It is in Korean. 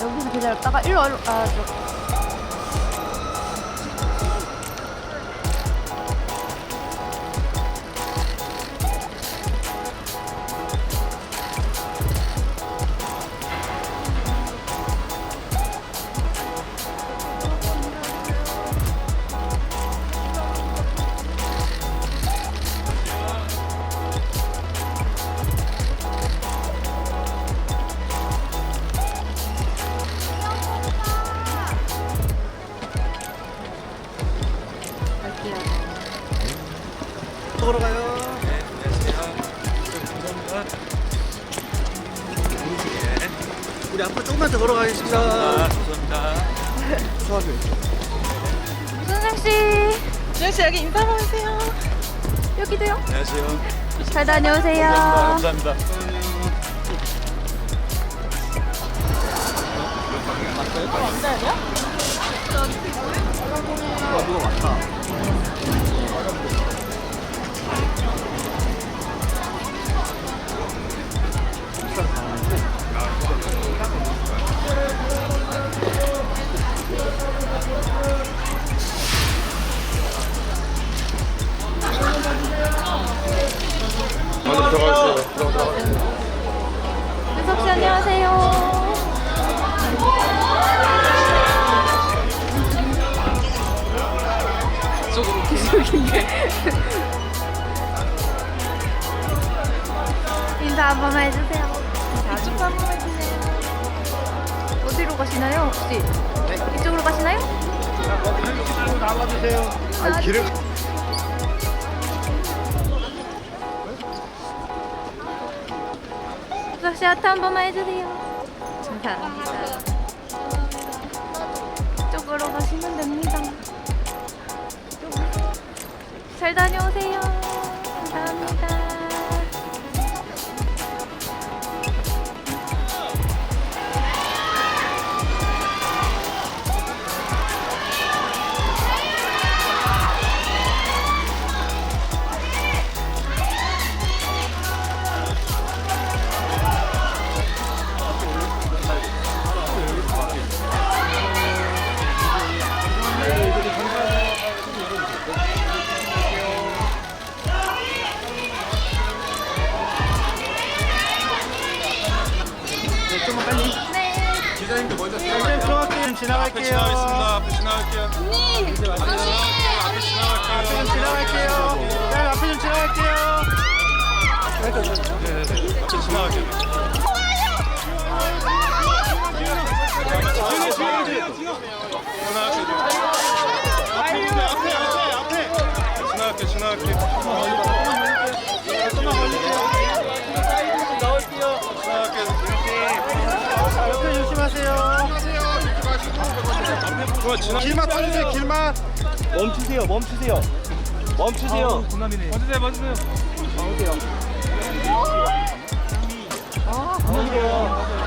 여기서 기다렸다가 일로 일로 아 저. 갈게요. 걸어가요. 네, 안녕하세요. 감사합니다. 우리 앞으로 조금만 더 걸어가겠습니다. 아, 감사합니다. 수학을. 순정 씨 준영 씨 여기 인사 하세요. 여기도요. 안녕하세요. 잘 다녀오세요. 감사합니다. 누가 왔다. 인사 한 번만 해주세요. 이쪽 한번 해주세요. 어디로 가시나요 혹시? 이쪽으로 가시나요? 나와주세요. 아, 길을. 윤석 씨 하트 한 번만 해주세요. 감사합니다. 잘 다녀오세요. 기자님들 먼저 좀 들어갈게요. 좀 지나갈게요. 지나가겠습니다. 앞에 지나갈게요. 앞에 지나갈게요. 앞에 좀 지나갈게요. 지나갈게요. 네, 앞에 좀 지나갈게요. 조심하세요. 길만 타주세요. 길만. 멈추세요. 멈추세요. 멈추세요. 맞으세요. 맞으세요. 아, 멈추세요.